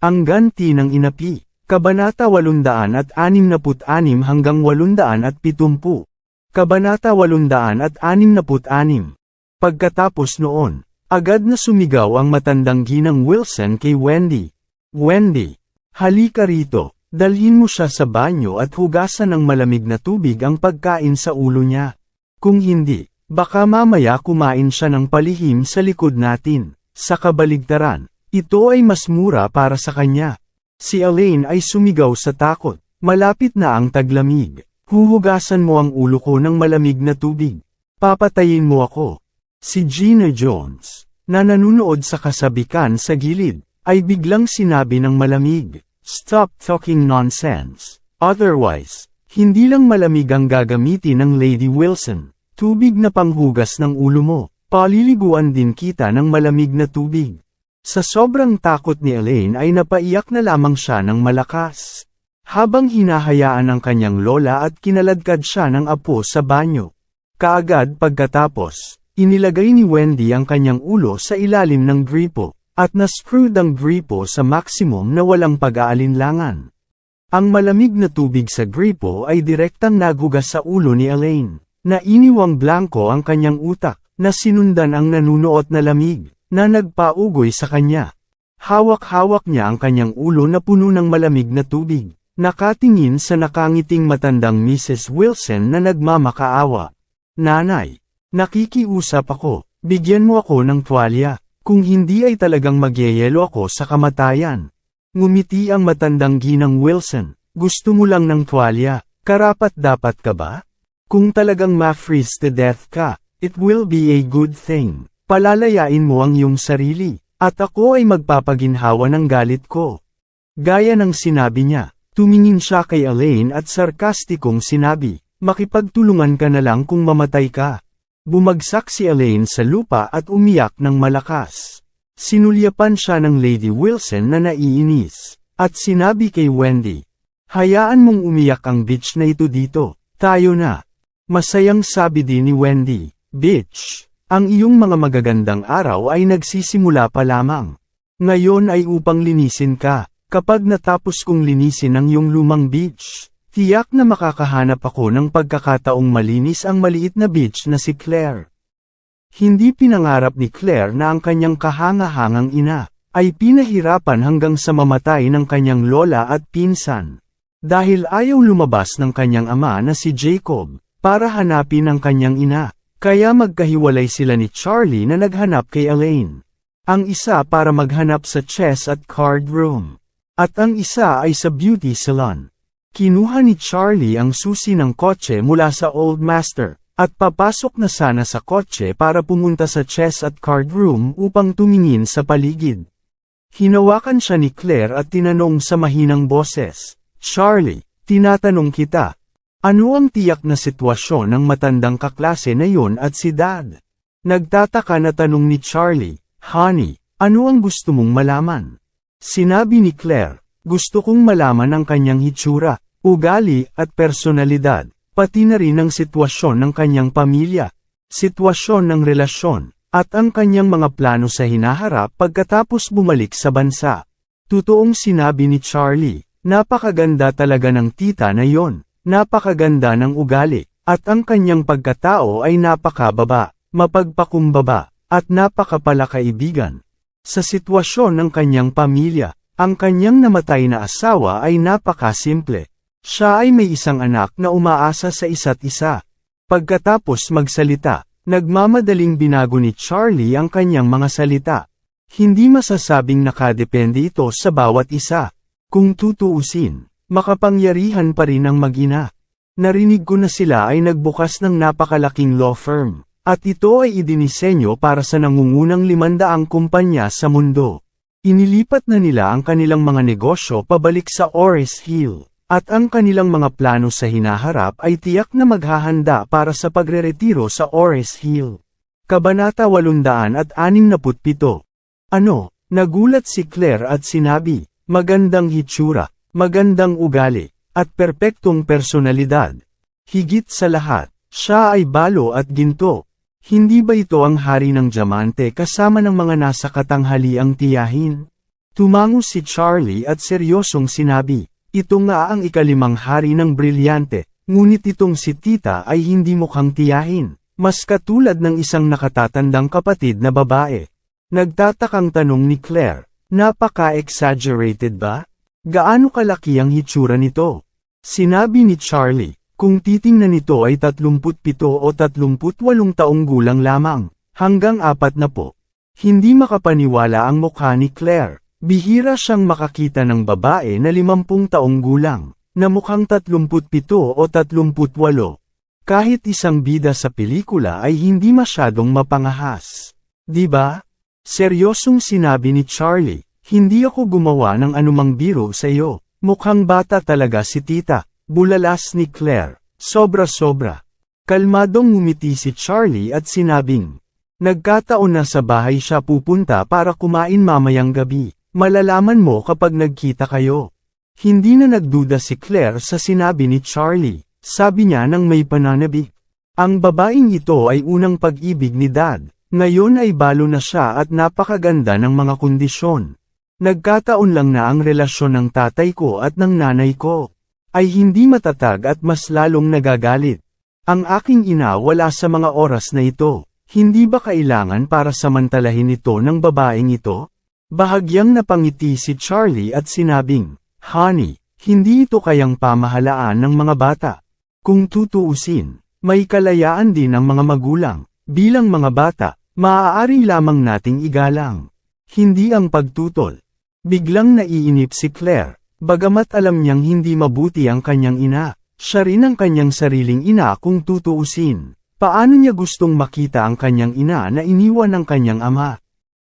Ang ganti ng inapi, Kabanata 866 hanggang 870. Kabanata 866. Pagkatapos noon, agad na sumigaw ang matandang ginang Wilson kay Wendy. Wendy, halika rito, dalhin mo siya sa banyo at hugasan ng malamig na tubig ang pagkain sa ulo niya. Kung hindi, baka mamaya kumain siya ng palihim sa likod natin. Sa kabaligtaran, ito ay mas mura para sa kanya. Si Elaine ay sumigaw sa takot. Malapit na ang taglamig. Huhugasan mo ang ulo ko ng malamig na tubig. Papatayin mo ako. Si Gina Jones, na nanunood sa kasabikan sa gilid, ay biglang sinabi ng malamig, Stop talking nonsense. Otherwise, hindi lang malamig ang gagamitin ng Lady Wilson. Tubig na panghugas ng ulo mo. Paliliguan din kita ng malamig na tubig. Sa sobrang takot ni Elaine ay napaiyak na lamang siya ng malakas. Habang hinahayaan ang kanyang lola at kinaladkad siya ng apo sa banyo. Kaagad pagkatapos, inilagay ni Wendy ang kanyang ulo sa ilalim ng gripo, at na-screwed ang gripo sa maximum na walang pag-aalinlangan. Ang malamig na tubig sa gripo ay direktang naghugas sa ulo ni Elaine, na iniwang blanco ang kanyang utak, na sinundan ang nanunuot na lamig, na nagpaugoy sa kanya. Hawak-hawak niya ang kanyang ulo na puno ng malamig na tubig. Nakatingin sa nakangiting matandang Mrs. Wilson na nagmamakaawa. Nanay, nakikiusap ako, bigyan mo ako ng tuwalya, kung hindi ay talagang magyayelo ako sa kamatayan. Ngumiti ang matandang ginang Wilson, gusto mo lang ng tuwalya, karapat dapat ka ba? Kung talagang ma-freeze to death ka, it will be a good thing. Palalayain mo ang iyong sarili, at ako ay magpapaginhawa ng galit ko. Gaya ng sinabi niya, tumingin siya kay Elaine at sarkastikong sinabi, makipagtulungan ka na lang kung mamatay ka. Bumagsak si Elaine sa lupa at umiyak ng malakas. Sinulyapan siya ng Lady Wilson na naiinis, at sinabi kay Wendy, Hayaan mong umiyak ang bitch na ito dito, tayo na. Masayang sabi din ni Wendy, Bitch, ang iyong mga magagandang araw ay nagsisimula pa lamang. Ngayon ay upang linisin ka, kapag natapos kong linisin ang iyong lumang beach, tiyak na makakahanap ako ng pagkakataong malinis ang maliit na beach na si Claire. Hindi pinangarap ni Claire na ang kanyang kahangahangang ina, ay pinahirapan hanggang sa mamatay ng kanyang lola at pinsan. Dahil ayaw lumabas ng kanyang ama na si Jacob, para hanapin ang kanyang ina. Kaya magkahiwalay sila ni Charlie na naghanap kay Elaine. Ang isa para maghanap sa chess at card room. At ang isa ay sa beauty salon. Kinuha ni Charlie ang susi ng kotse mula sa Old Master, at papasok na sana sa kotse para pumunta sa chess at card room upang tumingin sa paligid. Hinawakan siya ni Claire at tinanong sa mahinang boses, Charlie, tinatanong kita, ano ang tiyak na sitwasyon ng matandang kaklase na yon at si Dad? Nagtataka na tanong ni Charlie, Honey, ano ang gusto mong malaman? Sinabi ni Claire, gusto kong malaman ang kanyang hitsura, ugali at personalidad, pati na rin ang sitwasyon ng kanyang pamilya, sitwasyon ng relasyon, at ang kanyang mga plano sa hinaharap pagkatapos bumalik sa bansa. Totoong sinabi ni Charlie, napakaganda talaga ng tita na yon. Napakaganda ng ugali, at ang kanyang pagkatao ay napakababa, mapagpakumbaba, at napakapalakaibigan. Sa sitwasyon ng kanyang pamilya, ang kanyang namatay na asawa ay napakasimple. Siya ay may isang anak na umaasa sa isa't isa. Pagkatapos magsalita, nagmamadaling binago ni Charlie ang kanyang mga salita. Hindi masasabing nakadepende ito sa bawat isa. Kung tutuusin, Makapangyarihan pa rin ang mag-ina. Narinig ko na sila ay nagbukas ng napakalaking law firm, at ito ay idinisenyo para sa nangungunang limandaang kumpanya sa mundo. Inilipat na nila ang kanilang mga negosyo pabalik sa Ores Hill, at ang kanilang mga plano sa hinaharap ay tiyak na maghahanda para sa pagreretiro sa Ores Hill. Kabanata 867 Ano, nagulat si Claire at sinabi, magandang hitsura, magandang ugali, at perpektong personalidad. Higit sa lahat, siya ay balo at ginto. Hindi ba ito ang hari ng diamante kasama ng mga nasa katanghaliang tiyahin? Tumango si Charlie at seryosong sinabi, ito nga ang ikalimang hari ng brilyante, ngunit itong si Tita ay hindi mukhang tiyahin, mas katulad ng isang nakatatandang kapatid na babae. Nagtatakang tanong ni Claire, napaka-exaggerated ba? Gaano kalaki ang hitsura nito? Sinabi ni Charlie, kung titingnan nito ay 37 o 38 taong gulang lamang, hanggang apat na po. Hindi makapaniwala ang mukha ni Claire. Bihira siyang makakita ng babae na 50 taong gulang, na mukhang 37 o 38. Kahit isang bida sa pelikula ay hindi masyadong mapangahas. Ba? Seryosong sinabi ni Charlie, hindi ako gumawa ng anumang biro sa iyo. Mukhang bata talaga si tita, bulalas ni Claire, sobra-sobra. Kalmadong ngumiti si Charlie at sinabing, Nagkataon na sa bahay siya pupunta para kumain mamayang gabi, malalaman mo kapag nagkita kayo. Hindi na nagduda si Claire sa sinabi ni Charlie, sabi niya nang may pananabik. Ang babaeng ito ay unang pag-ibig ni Dad, ngayon ay balo na siya at napakaganda ng mga kondisyon. Nagkataon lang na ang relasyon ng tatay ko at ng nanay ko ay hindi matatag at mas lalong nagagalit. Ang aking ina wala sa mga oras na ito. Hindi ba kailangan para samantalahin ito ng babaeng ito? Bahagyang napangiti si Charlie at sinabing, Honey, hindi ito kayang pamahalaan ng mga bata. Kung tutuusin, may kalayaan din ang mga magulang. Bilang mga bata, maaari lamang nating igalang. Hindi ang pagtutol. Biglang naiinip si Claire, bagamat alam niyang hindi mabuti ang kanyang ina, siya rin ang kanyang sariling ina kung tutuusin. Paano niya gustong makita ang kanyang ina na iniwan ng kanyang ama?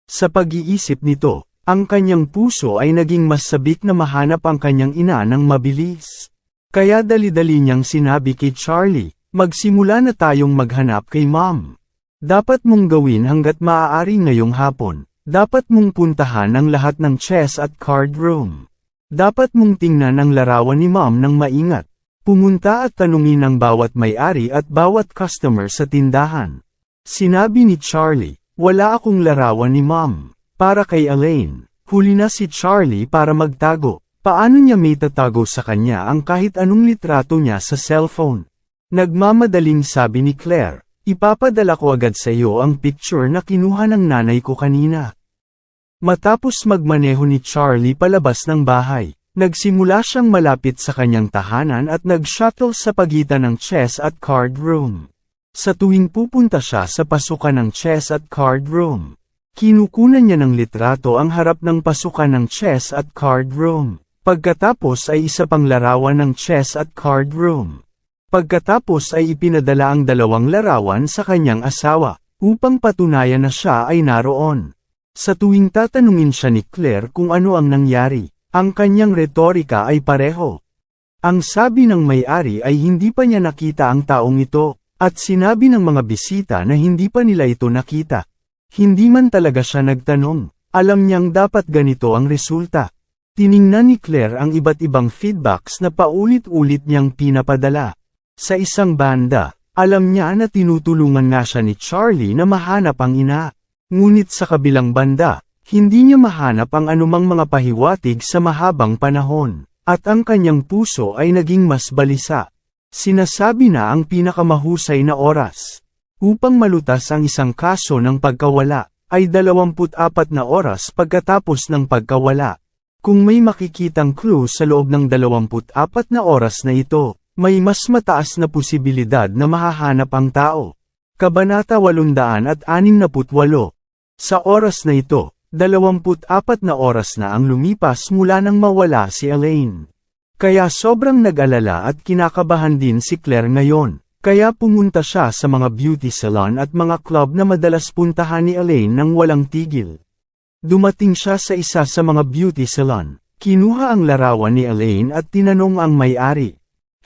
Sa pag-iisip nito, ang kanyang puso ay naging mas sabik na mahanap ang kanyang ina ng mabilis. Kaya dali-dali niyang sinabi kay Charlie, magsimula na tayong maghanap kay mom. Dapat mong gawin hanggat maaari ngayong hapon. Dapat mong puntahan ang lahat ng chess at card room. Dapat mong tingnan ang larawan ni mom ng maingat. Pumunta at tanungin ang bawat may-ari at bawat customer sa tindahan. Sinabi ni Charlie, wala akong larawan ni mom. Para kay Elaine, huli na si Charlie para magtago. Paano niya may tatago sa kanya ang kahit anong litrato niya sa cellphone? Nagmamadaling sabi ni Claire, ipapadala ko agad sa iyo ang picture na kinuha ng nanay ko kanina. Matapos magmaneho ni Charlie palabas ng bahay, nagsimula siyang malapit sa kanyang tahanan at nag-shuttle sa pagitan ng chess at card room. Sa tuwing pupunta siya sa pasukan ng chess at card room, kinukunan niya ng litrato ang harap ng pasukan ng chess at card room. Pagkatapos ay isa pang larawan ng chess at card room. Pagkatapos ay ipinadala ang dalawang larawan sa kanyang asawa, upang patunayan na siya ay naroon. Sa tuwing tatanungin siya ni Claire kung ano ang nangyari, ang kanyang retorika ay pareho. Ang sabi ng may-ari ay hindi pa niya nakita ang taong ito, at sinabi ng mga bisita na hindi pa nila ito nakita. Hindi man talaga siya nagtanong, alam niyang dapat ganito ang resulta. Tiningnan ni Claire ang iba't ibang feedbacks na paulit-ulit niyang pinapadala. Sa isang banda, alam niya na tinutulungan nga siya ni Charlie na mahanap ang ina. Ngunit sa kabilang banda, hindi niya mahanap ang anumang mga pahiwatig sa mahabang panahon, at ang kanyang puso ay naging mas balisa. Sinasabi na ang pinakamahusay na oras. Upang malutas ang isang kaso ng pagkawala, ay 24 na oras pagkatapos ng pagkawala. Kung may makikitang clue sa loob ng 24 na oras na ito, may mas mataas na posibilidad na mahahanap ang tao. Kabanata 868 sa oras na ito, 24 na oras na ang lumipas mula nang mawala si Elaine. Kaya sobrang nag-alala at kinakabahan din si Claire ngayon, kaya pumunta siya sa mga beauty salon at mga club na madalas puntahan ni Elaine nang walang tigil. Dumating siya sa isa sa mga beauty salon. Kinuha ang larawan ni Elaine at tinanong ang may-ari.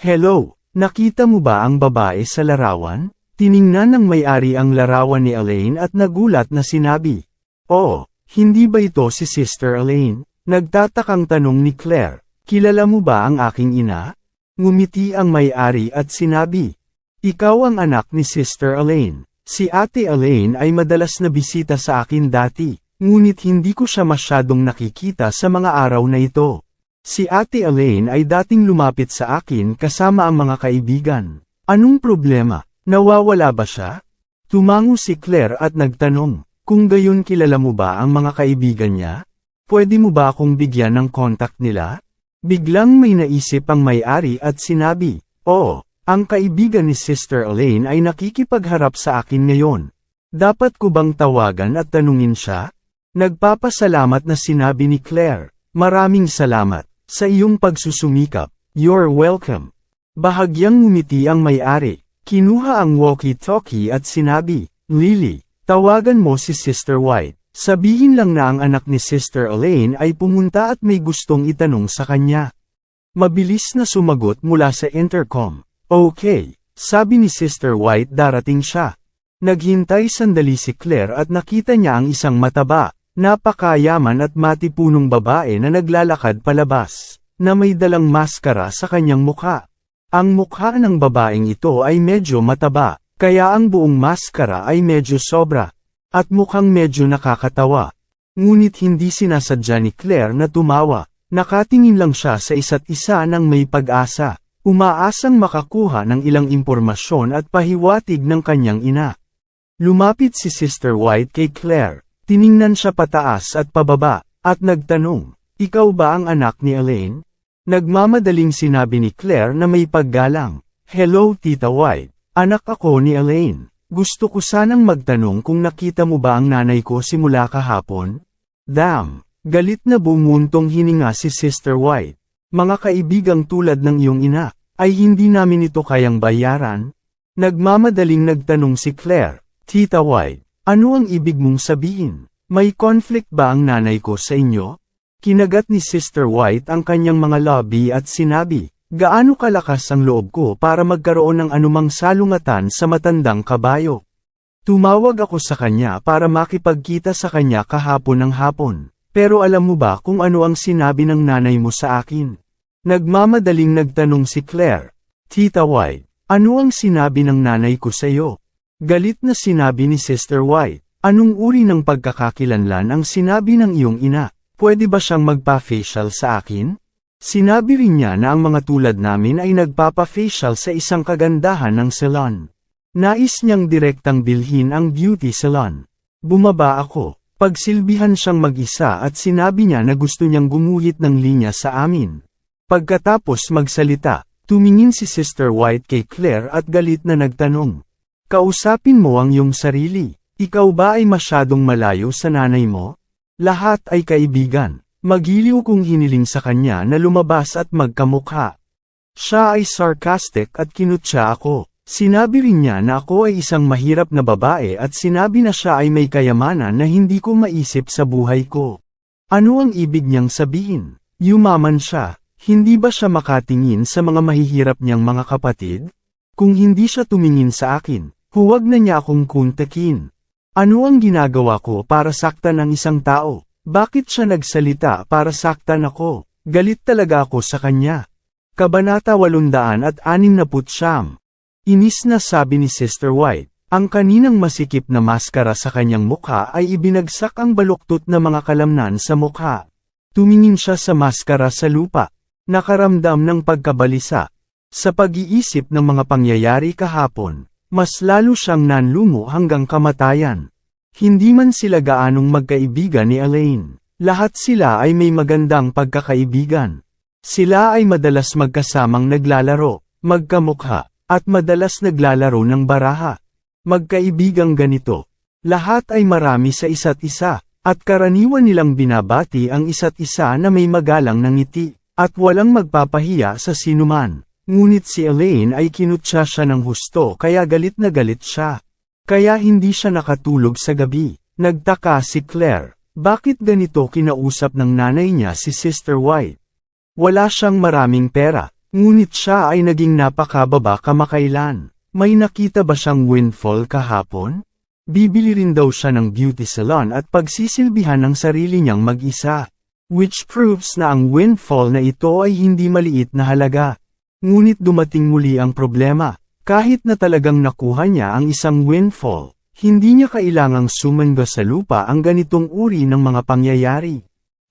Hello, nakita mo ba ang babae sa larawan? Tiningnan ng may-ari ang larawan ni Elaine at nagulat na sinabi. Oo, hindi ba ito si Sister Elaine? Nagtatakang tanong ni Claire. Kilala mo ba ang aking ina? Ngumiti ang may-ari at sinabi. Ikaw ang anak ni Sister Elaine. Si Ate Elaine ay madalas na bisita sa akin dati, ngunit hindi ko siya masyadong nakikita sa mga araw na ito. Si Ate Elaine ay dating lumapit sa akin kasama ang mga kaibigan. Anong problema? Nawawala ba siya? Tumango si Claire at nagtanong, kung gayon kilala mo ba ang mga kaibigan niya? Pwede mo ba akong bigyan ng contact nila? Biglang may naisip ang may-ari at sinabi, Oo, ang kaibigan ni Sister Elaine ay nakikipagharap sa akin ngayon. Dapat ko bang tawagan at tanungin siya? Nagpapasalamat na sinabi ni Claire, maraming salamat, sa iyong pagsusumikap, you're welcome. Bahagyang ngumiti ang may-ari, kinuha ang walkie-talkie at sinabi, Lily, tawagan mo si Sister White. Sabihin lang na ang anak ni Sister Elaine ay pumunta at may gustong itanong sa kanya. Mabilis na sumagot mula sa intercom. Okay, sabi ni Sister White darating siya. Naghintay sandali si Claire at nakita niya ang isang mataba, napakayaman at matipunong babae na naglalakad palabas, na may dalang maskara sa kanyang mukha. Ang mukha ng babaeng ito ay medyo mataba, kaya ang buong maskara ay medyo sobra, at mukhang medyo nakakatawa. Ngunit hindi sinasadya ni Claire na tumawa, nakatingin lang siya sa isa't isa ng may pag-asa. Umaasang makakuha ng ilang impormasyon at pahiwatig ng kanyang ina. Lumapit si Sister White kay Claire, tiningnan siya pataas at pababa, at nagtanong, Ikaw ba ang anak ni Elaine? Nagmamadaling sinabi ni Claire na may paggalang, Hello Tita White, anak ako ni Elaine. Gusto ko sanang magtanong kung nakita mo ba ang nanay ko simula kahapon? Damn, galit na bumuntong hininga si Sister White. Mga kaibigang tulad ng iyong ina, ay hindi namin ito kayang bayaran? Nagmamadaling nagtanong si Claire, Tita White, ano ang ibig mong sabihin? May conflict ba ang nanay ko sa inyo? Kinagat ni Sister White ang kanyang mga lobby at sinabi, gaano kalakas ang loob ko para magkaroon ng anumang salungatan sa matandang kabayo. Tumawag ako sa kanya para makipagkita sa kanya kahapon ng hapon. Pero alam mo ba kung ano ang sinabi ng nanay mo sa akin? Nagmamadaling nagtanong si Claire. Tita White, ano ang sinabi ng nanay ko sa iyo? Galit na sinabi ni Sister White, anong uri ng pagkakakilanlan ang sinabi ng iyong ina? Pwede ba siyang magpa-facial sa akin? Sinabi rin niya na ang mga tulad namin ay nagpapa-facial sa isang kagandahan ng salon. Nais niyang direktang bilhin ang beauty salon. Bumaba ako, pagsilbihan siyang mag-isa at sinabi niya na gusto niyang gumuhit ng linya sa amin. Pagkatapos magsalita, tumingin si Sister White kay Claire at galit na nagtanong. Kausapin mo ang iyong sarili, ikaw ba ay masyadong malayo sa nanay mo? Lahat ay kaibigan, magiliw kong hiniling sa kanya na lumabas at magkamukha. Siya ay sarcastic at kinutya ako. Sinabi rin niya na ako ay isang mahirap na babae at sinabi na siya ay may kayamanan na hindi ko maisip sa buhay ko. Ano ang ibig niyang sabihin? Yumaman siya, hindi ba siya makatingin sa mga mahihirap niyang mga kapatid? Kung hindi siya tumingin sa akin, huwag na niya akong kuntakin. Ano ang ginagawa ko para saktan ang isang tao? Bakit siya nagsalita para saktan ako? Galit talaga ako sa kanya. Kabanata 869 Inis na sabi ni Sister White, ang kaninang masikip na maskara sa kanyang mukha ay ibinagsak ang baluktot na mga kalamnan sa mukha. Tumingin siya sa maskara sa lupa. Nakaramdam ng pagkabalisa. Sa pag-iisip ng mga pangyayari kahapon, mas lalo siyang nanlumo hanggang kamatayan. Hindi man sila gaanong magkaibigan ni Elaine. Lahat sila ay may magandang pagkakaibigan. Sila ay madalas magkasamang naglalaro, magkamukha, at madalas naglalaro ng baraha. Magkaibigang ganito. Lahat ay marami sa isa't isa, at karaniwan nilang binabati ang isa't isa na may magalang ng ngiti. At walang magpapahiya sa sinuman. Ngunit si Elaine ay kinutsa siya ng husto kaya galit na galit siya. Kaya hindi siya nakatulog sa gabi. Nagtaka si Claire. Bakit ganito kinausap ng nanay niya si Sister White? Wala siyang maraming pera, ngunit siya ay naging napakababa kamakailan. May nakita ba siyang windfall kahapon? Bibili rin daw siya ng beauty salon at pagsisilbihan ng sarili niyang mag-isa. Which proves na ang windfall na ito ay hindi maliit na halaga. Ngunit dumating muli ang problema. Kahit na talagang nakuha niya ang isang windfall, hindi niya kailangang sumangga sa lupa ang ganitong uri ng mga pangyayari.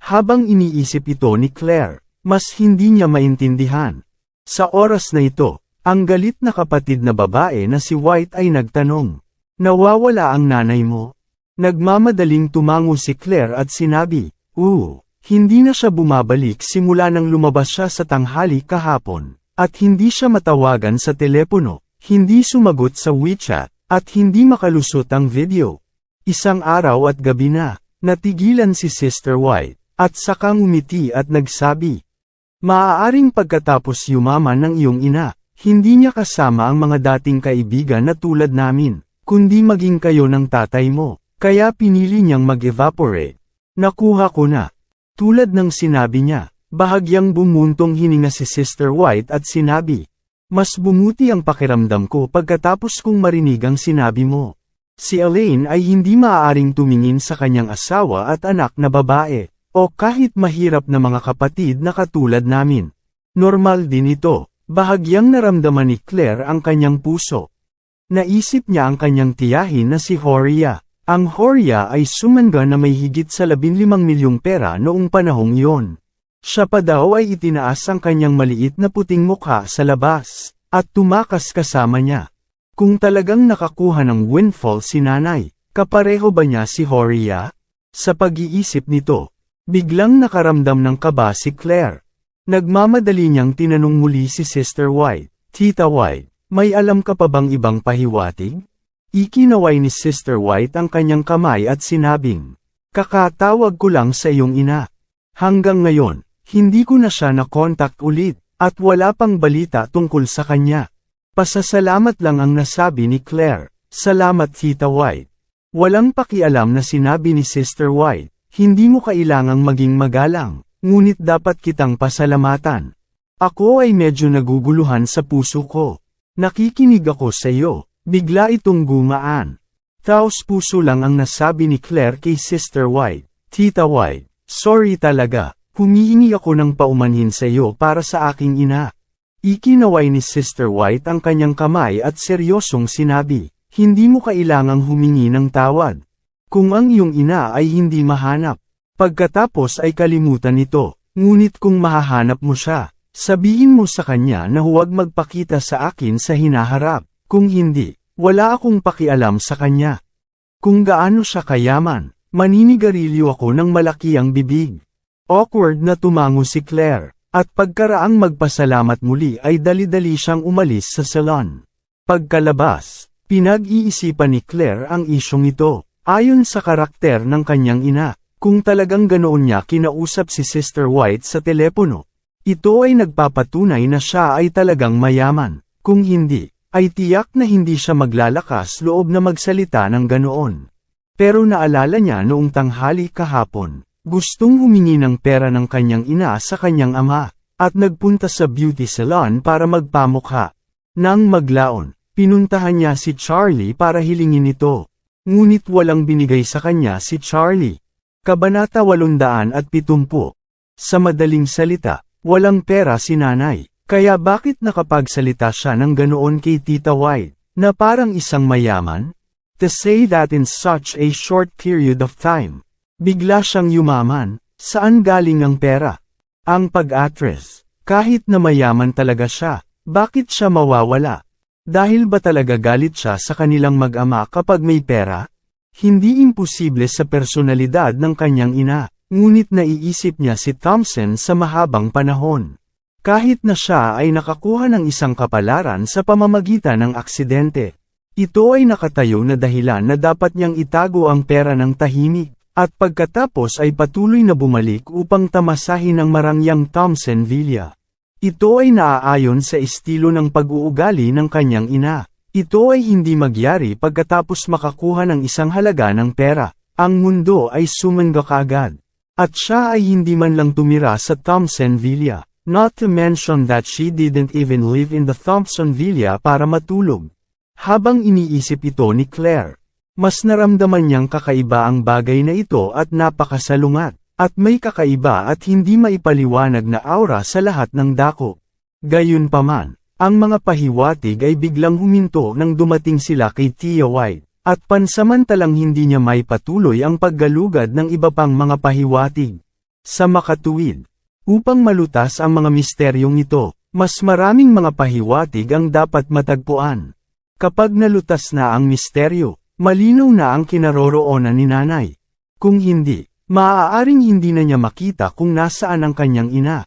Habang iniisip ito ni Claire, mas hindi niya maintindihan. Sa oras na ito, ang galit na kapatid na babae na si White ay nagtanong, Nawawala ang nanay mo? Nagmamadaling tumango si Claire at sinabi, Oo, hindi na siya bumabalik simula nang lumabas siya sa tanghali kahapon, at hindi siya matawagan sa telepono, hindi sumagot sa WeChat, at hindi makalusot ang video. Isang araw at gabi na, natigilan si Sister White, at saka umiti at nagsabi, Maaaring pagkatapos yumaman ng iyong ina, hindi niya kasama ang mga dating kaibigan na tulad namin, kundi maging kayo ng tatay mo, kaya pinili niyang mag-evaporate. Nakuha ko na. Tulad ng sinabi niya, bahagyang bumuntong hininga si Sister White at sinabi, Mas bumuti ang pakiramdam ko pagkatapos kong marinig ang sinabi mo. Si Elaine ay hindi maaaring tumingin sa kanyang asawa at anak na babae, o kahit mahirap na mga kapatid na katulad namin. Normal din ito, bahagyang naramdaman ni Claire ang kanyang puso. Naisip niya ang kanyang tiyahin na si Horia. Ang Horia ay sumanga na may higit sa 15 milyong pera noong panahong iyon. Siya pa daw ay itinaas ang kanyang maliit na puting mukha sa labas, at tumakas kasama niya. Kung talagang nakakuha ng windfall si nanay, kapareho ba niya si Horia? Sa pag-iisip nito, biglang nakaramdam ng kaba si Claire. Nagmamadali niyang tinanong muli si Sister White, Tita White, may alam ka pa bang ibang pahiwatig? Ikinaway ni Sister White ang kanyang kamay at sinabing, Kakatawag ko lang sa iyong ina. Hanggang ngayon, hindi ko na siya na-contact ulit, at wala pang balita tungkol sa kanya. Pasasalamat lang ang nasabi ni Claire. Salamat Tita White. Walang pakialam na sinabi ni Sister White, hindi mo kailangang maging magalang, ngunit dapat kitang pasalamatan. Ako ay medyo naguguluhan sa puso ko. Nakikinig ako sa iyo, bigla itong gumaan. Taos puso lang ang nasabi ni Claire kay Sister White, Tita White, sorry talaga, humihingi ako ng paumanhin sa iyo para sa aking ina. Ikinaway ni Sister White ang kanyang kamay at seryosong sinabi, hindi mo kailangang humingi ng tawad. Kung ang iyong ina ay hindi mahanap, pagkatapos ay kalimutan ito, ngunit kung mahahanap mo siya, sabihin mo sa kanya na huwag magpakita sa akin sa hinaharap, kung hindi, wala akong pakialam sa kanya. Kung gaano siya kayaman, maninigarilyo ako ng malaki ang bibig. Awkward na tumango si Claire, at pagkaraang magpasalamat muli ay dali-dali siyang umalis sa salon. Pagkalabas, pinag-iisipan ni Claire ang isyong ito, ayon sa karakter ng kanyang ina, kung talagang ganoon niya kinausap si Sister White sa telepono. Ito ay nagpapatunay na siya ay talagang mayaman, kung hindi, ay tiyak na hindi siya maglalakas loob na magsalita ng ganoon. Pero naalala niya noong tanghali kahapon, gustong humingi ng pera ng kanyang ina sa kanyang ama, at nagpunta sa beauty salon para magpamukha. Nang maglaon, pinuntahan niya si Charlie para hilingin ito. Ngunit walang binigay sa kanya si Charlie. Kabanata 870. Sa madaling salita, walang pera si nanay. Kaya bakit nakapagsalita siya ng ganoon kay Tita White, na parang isang mayaman? To say that in such a short period of time, bigla siyang yumaman, saan galing ang pera? Ang pag-atres, kahit na mayaman talaga siya, bakit siya mawawala? Dahil ba talaga galit siya sa kanilang mag-ama kapag may pera? Hindi imposible sa personalidad ng kanyang ina, ngunit naiisip niya si Thompson sa mahabang panahon. Kahit na siya ay nakakuha ng isang kapalaran sa pamamagitan ng aksidente. Ito ay nakatayo na dahilan na dapat niyang itago ang pera ng tahimik, at pagkatapos ay patuloy na bumalik upang tamasahin ang marangyang Thompson Villa. Ito ay naaayon sa estilo ng pag-uugali ng kanyang ina. Ito ay hindi magyari pagkatapos makakuha ng isang halaga ng pera. ang mundo ay sumangga kagad. At siya ay hindi man lang tumira sa Thompson Villa, not to mention that she didn't even live in the Thompson Villa para matulog. Habang iniisip ito ni Claire, mas naramdaman niyang kakaiba ang bagay na ito at napakasalungat, at may kakaiba at hindi maipaliwanag na aura sa lahat ng dako. Gayunpaman, ang mga pahiwatig ay biglang huminto nang dumating sila kay Tia White, at pansamantalang hindi niya may patuloy ang paggalugad ng iba pang mga pahiwatig. Sa makatuwid, upang malutas ang mga misteryong ito, mas maraming mga pahiwatig ang dapat matagpuan. Kapag nalutas na ang misteryo, malinaw na ang kinaroroonan ni nanay. Kung hindi, maaaring hindi na niya makita kung nasaan ang kanyang ina.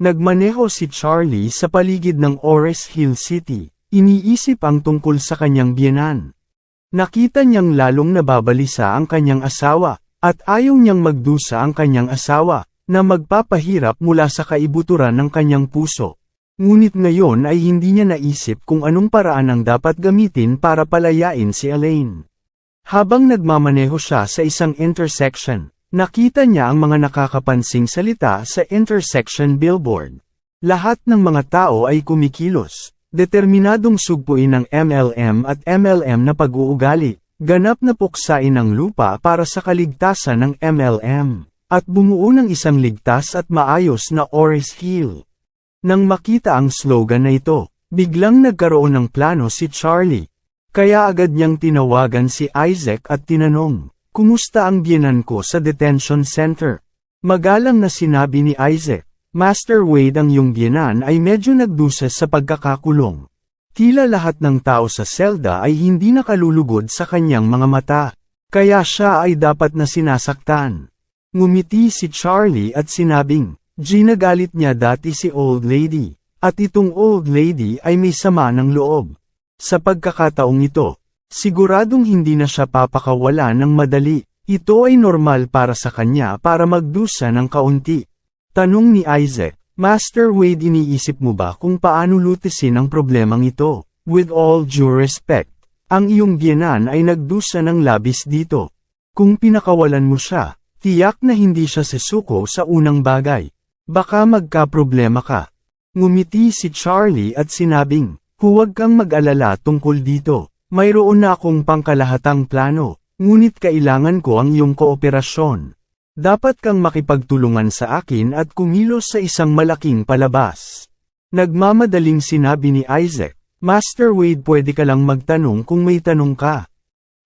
Nagmaneho si Charlie sa paligid ng Ores Hill City, iniisip ang tungkol sa kanyang biyenan. Nakita niyang lalong nababalisa ang kanyang asawa, at ayaw niyang magdusa ang kanyang asawa, na magpapahirap mula sa kaibuturan ng kanyang puso. Ngunit ngayon ay hindi niya naisip kung anong paraan ang dapat gamitin para palayain si Elaine. Habang nagmamaneho siya sa isang intersection, nakita niya ang mga nakakapansing salita sa intersection billboard. Lahat ng mga tao ay kumikilos, determinadong sugpuin ng MLM at MLM na pag-uugali, ganap na puksain ang lupa para sa kaligtasan ng MLM, at bumuo ng isang ligtas at maayos na Oris Hill. Nang makita ang slogan na ito, biglang nagkaroon ng plano si Charlie. Kaya agad niyang tinawagan si Isaac at tinanong, Kumusta ang biyenan ko sa detention center? Magalang na sinabi ni Isaac, Master Wade ang iyong biyenan ay medyo nagdusa sa pagkakakulong. Tila lahat ng tao sa selda ay hindi nakalulugod sa kanyang mga mata, kaya siya ay dapat na sinasaktan. Ngumiti si Charlie at sinabing, ginagalit niya dati si old lady, at itong old lady ay may sama ng loob. Sa pagkakataong ito, Siguradong hindi na siya papakawala ng madali, ito ay normal para sa kanya para magdusa ng kaunti. Tanong ni Isaac, Master Wade iniisip mo ba kung paano lutisin ang problemang ito? With all due respect, ang iyong biyenan ay nagdusa ng labis dito. Kung pinakawalan mo siya, tiyak na hindi siya sesuko sa unang bagay. Baka magka-problema ka. Ngumiti si Charlie at sinabing, huwag kang mag-alala tungkol dito. Mayroon na akong pangkalahatang plano, ngunit kailangan ko ang iyong kooperasyon. Dapat kang makipagtulungan sa akin at kumilos sa isang malaking palabas. Nagmamadaling sinabi ni Isaac, Master Wade pwede ka lang magtanong kung may tanong ka.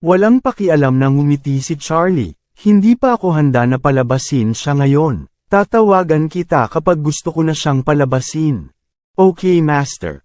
Walang pakialam na ngumiti si Charlie, hindi pa ako handa na palabasin siya ngayon. Tatawagan kita kapag gusto ko na siyang palabasin. Okay Master.